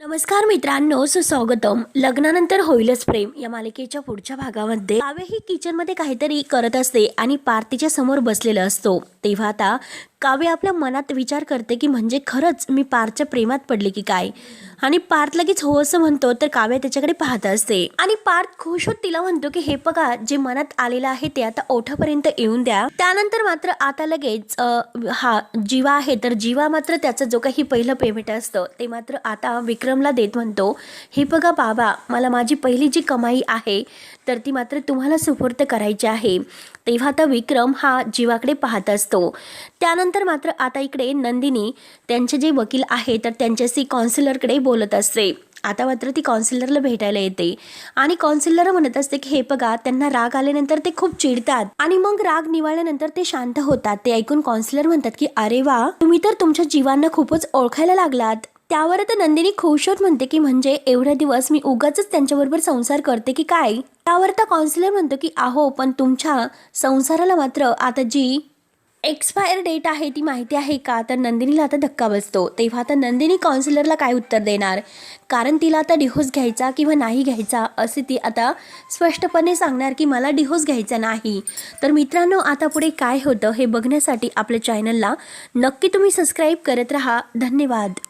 नमस्कार मित्रांनो सुस्वागतम. लग्नानंतर होईलच प्रेम या मालिकेच्या पुढच्या भागामध्ये. काव्य ही किचनमध्ये काहीतरी करत असते आणि पार्टीच्या समोर बसलेला असतो. तेव्हा आता काव्य आपल्या मनात विचार करते की म्हणजे खरंच मी पारच्या प्रेमात पडले की काय? आणि पार्थ लगेच हो असं म्हणतो तर काव्य त्याच्याकडे पाहत असते. आणि पार्थ खुश होत तिला म्हणतो की हे बघा जे मनात आलेलं आहे ते आता ओठापर्यंत येऊन द्या. त्यानंतर मात्र आता लगेच हा जीवा आहे तर जीवा मात्र त्याचं जो काही पहिलं पेमेंट असतं ते मात्र आता विक्रमला देत म्हणतो हे बघा बाबा मला माझी पहिली जी कमाई आहे तर ती मात्र तुम्हाला सुपूर्त करायची आहे. तेव्हा तर विक्रम हा जीवाकडे पाहत असतो. त्यानंतर मात्र आता इकडे नंदिनी त्यांचे जे वकील आहे तर त्यांच्याशी कॉन्सिलरकडे बोलत असते. आता मात्र ती कॉन्सिलरला भेटायला येते. आणि कॉन्सिलर म्हणत असते की हे बघा त्यांना राग आल्यानंतर ते खूप चिडतात. आणि मग राग निवाळल्यानंतर ते शांत होतात. ते ऐकून कॉन्सिलर म्हणतात की अरे वा तुम्ही तर तुमच्या जीवांना खूपच ओळखायला लागलात. त्यावर आता नंदिनी खुश होत म्हणते की म्हणजे एवढे दिवस मी उगाच त्यांच्याबरोबर संसार करते की काय? त्यावर तर काउन्सिलर म्हणतो की आहो पण तुमच्या संसाराला मात्र आता जी एक्सपायर डेट आहे ती माहिती आहे का? तर नंदिनीला आता धक्का बसतो. तेव्हा आता नंदिनी काउन्सिलरला काय उत्तर देणार? कारण तिला आता डिहोस घ्यायचा किंवा नाही घ्यायचा असे ती आता स्पष्टपणे सांगणार की मला डिहोस घ्यायचा नाही. तर मित्रांनो आता पुढे काय होतं हे बघण्यासाठी आपल्या चॅनलला नक्की तुम्ही सबस्क्राईब करत राहा. धन्यवाद.